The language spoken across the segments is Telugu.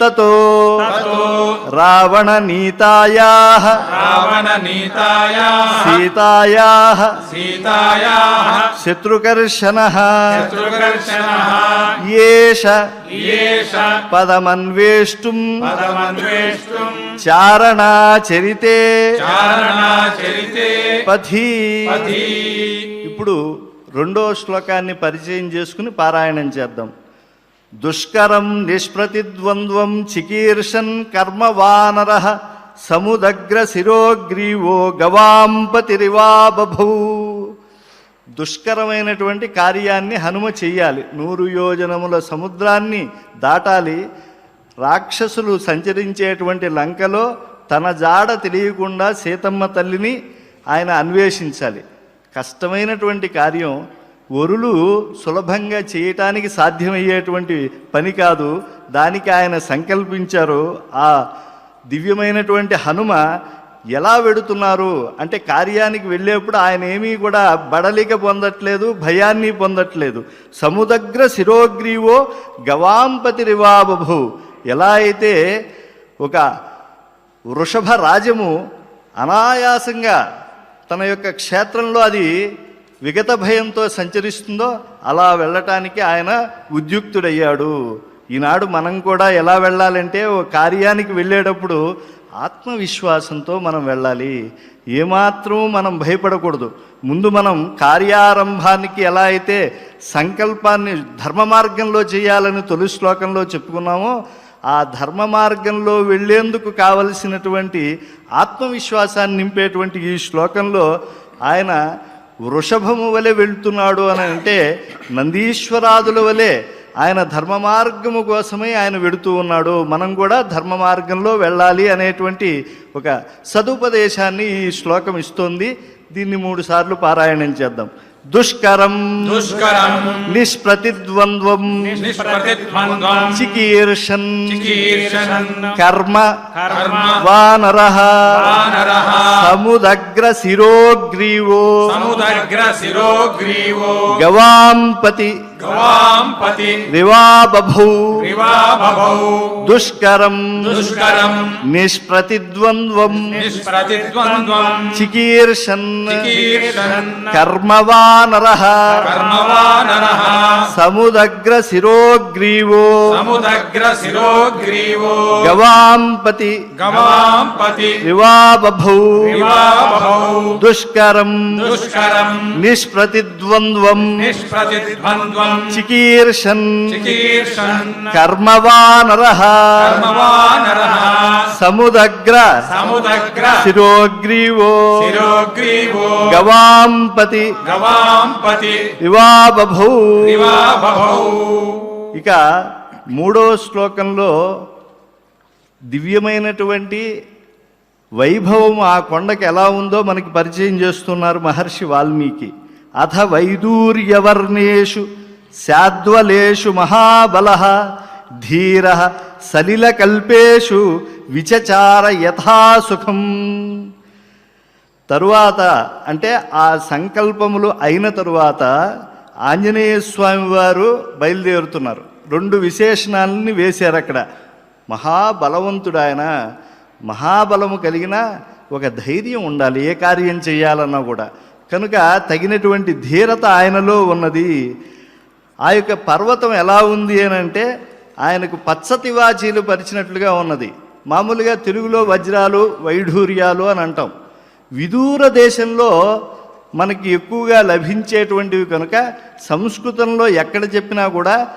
తతో రావణ నీతాయాః రావణ నీతాయా సీతాయాః సీతాయా శత్రుకర్షణః శత్రుఘర్షణ ఏష ఏష పదమన్వేష్టుం పదమన్వేష్టుం చారణాచరితే చారణాచరితే పథి పథి ఇప్పుడు రెండో శ్లోకాన్ని పరిచయం చేసుకుని పారాయణం చేద్దాం. దుష్కరం నిష్ప్రతిద్వంద్వం చికీర్షన్ కర్మ వానర సముదగ్ర శిరోగ్రీవో గవాంపతిరివాబభూ. దుష్కరమైనటువంటి కార్యాన్ని హనుమ చెయ్యాలి. నూరు యోజనముల సముద్రాన్ని దాటాలి. రాక్షసులు సంచరించేటువంటి లంకలో తన జాడ తెలియకుండా సీతమ్మ తల్లిని ఆయన అన్వేషించాలి. కష్టమైనటువంటి కార్యం వరులు సులభంగా చేయటానికి సాధ్యమయ్యేటువంటి పని కాదు. దానికి ఆయన సంకల్పించారు. ఆ దివ్యమైనటువంటి హనుమ ఎలా వెడుతున్నారు? అంటే కార్యానికి వెళ్ళేప్పుడు ఆయన ఏమీ కూడా బడలిక పొందట్లేదు భయాన్ని పొందట్లేదు. సముదగ్ర శిరోగ్రీవో గవాంపతి రివాబభు. ఎలా అయితే ఒక వృషభ రాజము అనాయాసంగా తన యొక్క క్షేత్రంలో అది విగత భయంతో సంచరిస్తుందో అలా వెళ్ళటానికి ఆయన ఉద్యుక్తుడయ్యాడు. ఈనాడు మనం కూడా ఎలా వెళ్ళాలంటే ఓ కార్యానికి వెళ్ళేటప్పుడు ఆత్మవిశ్వాసంతో మనం వెళ్ళాలి. ఏమాత్రం మనం భయపడకూడదు. ముందు మనం కార్యారంభానికి ఎలా అయితే సంకల్పాన్ని ధర్మ మార్గంలో చేయాలని తొలి శ్లోకంలో చెప్పుకున్నామో ఆ ధర్మ మార్గంలో వెళ్ళేందుకు కావలసినటువంటి ఆత్మవిశ్వాసాన్ని నింపేటువంటి ఈ శ్లోకంలో ఆయన వృషభము వలె వెళ్తున్నాడు అని అంటే నందీశ్వరాదుల వలె ఆయన ధర్మ మార్గము కోసమే ఆయన వెడుతూ ఉన్నాడు. మనం కూడా ధర్మ మార్గంలో వెళ్ళాలి అనేటువంటి ఒక సదుపదేశాన్ని ఈ శ్లోకం ఇస్తోంది. దీన్ని మూడు సార్లు పారాయణం చేద్దాం. దుష్కరం దుష్కరం నిష్ప్రతిద్వంద్వం నిష్ప్రతిద్వంద్వం చికీర్షన్ చికీర్షన్ కర్మ కర్మ వానర వానరః సముదగ్ర శిరోగ్రీవో సముదగ్ర శిరోగ్రీవో గవాంపతి గవాంపతి వివాబభూ వివా బభౌ దుష్కరం దుష్కరం నిష్ప్రతిద్వంద్వం నిష్ప్రతిద్వంద్వం చికీర్షన్ చికీర్షన్ కర్మవానర కర్మవానరః సముదగ్ర శిరోగ్రీవో సముదగ్ర శిరోగ్రీవో గవాంపతి గవాంపతి వివాబభూ వివా బభౌ దుష్కరం దుష్కరం నిష్ప్రతిద్వంద్వం నిష్ప్రతిద్వంద్వం చికీర్షన్ చికీర్షన్. కర్మవానర సముదగ్ర. సముదగ్ర. శిరోగ్రీవో. శిరోగ్రీవో. గవాంపతి. గవాంపతి. వివాబభూ వివా బభౌ ఇక మూడో శ్లోకంలో దివ్యమైనటువంటి వైభవం ఆ కొండకి ఎలా ఉందో మనకి పరిచయం చేస్తున్నారు మహర్షి వాల్మీకి. అథ వైదూర్యవర్ణేషు శాద్వలేషు మహాబల ధీర సలిలకల్పేషు విచచార యథాసుఖం తరువాత అంటే ఆ సంకల్పములు అయిన తరువాత ఆంజనేయ స్వామి వారు బయలుదేరుతున్నారు. రెండు విశేషణాలని వేశారు అక్కడ. మహాబలవంతుడు ఆయన మహాబలము కలిగిన ఒక ధైర్యం ఉండాలి ఏ కార్యం చేయాలన్నా కూడా. కనుక తగినటువంటి ధీరత ఆయనలో ఉన్నది. ఆ యొక్క పర్వతం ఎలా ఉంది అని అంటే ఆయనకు పచ్చతి వాచీలు పరిచినట్లుగా ఉన్నది. మామూలుగా తెలుగులో వజ్రాలు వైఢూర్యాలు అని అంటాం. విదూర దేశంలో మనకి ఎక్కువగా లభించేటువంటివి కనుక సంస్కృతంలో ఎక్కడ చెప్పినా కూడా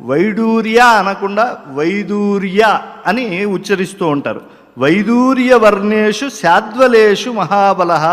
వైడూర్య అనకుండా వైదూర్య అని ఉచ్చరిస్తూ ఉంటారు. వైదూర్య వర్ణేషు శాద్వలేషు మహాబలహ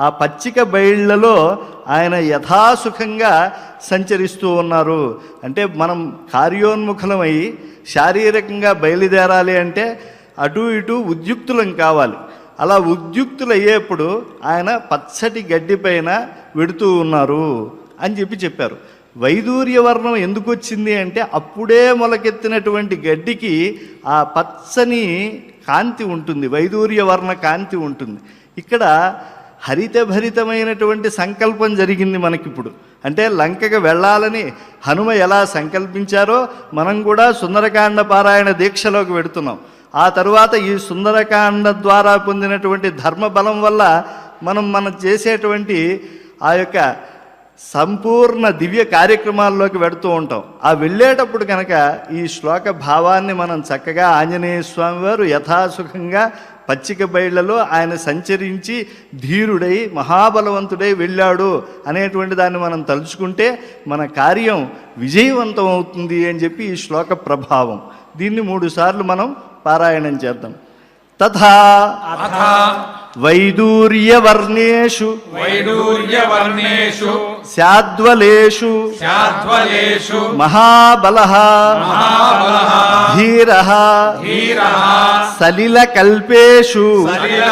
ఆ పచ్చిక బయళ్ళలో ఆయన యథాసుఖంగా సంచరిస్తూ ఉన్నారు. అంటే మనం కార్యోన్ముఖులమై శారీరకంగా బయలుదేరాలి అంటే అటు ఇటు ఉద్యుక్తులం కావాలి. అలా ఉద్యుక్తులు అయ్యేప్పుడు ఆయన పచ్చటి గడ్డి పైన వెడుతూ ఉన్నారు అని చెప్పి చెప్పారు. వైదూర్య వర్ణం ఎందుకు వచ్చింది అంటే అప్పుడే మొలకెత్తినటువంటి గడ్డికి ఆ పచ్చని కాంతి ఉంటుంది వైదూర్య వర్ణ కాంతి ఉంటుంది. ఇక్కడ హరిత భరితమైనటువంటి సంకల్పం జరిగింది మనకిప్పుడు. అంటే లంకకు వెళ్ళాలని హనుమ ఎలా సంకల్పించారో మనం కూడా సుందరకాండ పారాయణ దీక్షలోకి వెడుతున్నాం. ఆ తరువాత ఈ సుందరకాండ ద్వారా పొందినటువంటి ధర్మ బలం వల్ల మనం మనం చేసేటువంటి ఆ యొక్క సంపూర్ణ దివ్య కార్యక్రమాల్లోకి వెడుతూ ఉంటాం. ఆ వెళ్ళేటప్పుడు కనుక ఈ శ్లోక భావాన్ని మనం చక్కగా ఆంజనేయ స్వామి వారు యథాసుఖంగా పచ్చిక బయళ్ళలో ఆయన సంచరించి ధీరుడై మహాబలవంతుడై వెళ్ళాడు అనేటువంటి దాన్ని మనం తలుచుకుంటే మన కార్యం విజయవంతం అవుతుంది అని చెప్పి ఈ శ్లోక ప్రభావం. దీన్ని మూడు సార్లు మనం పారాయణం చేద్దాం. తథా వైదూర్యవర్ణేషు. వైడూర్యవర్ణేషు శాద్వలేషు శాద్వలేషు మహాబల మహాబలః ధీర ధీరః సలిలకల్పేషు. సలిల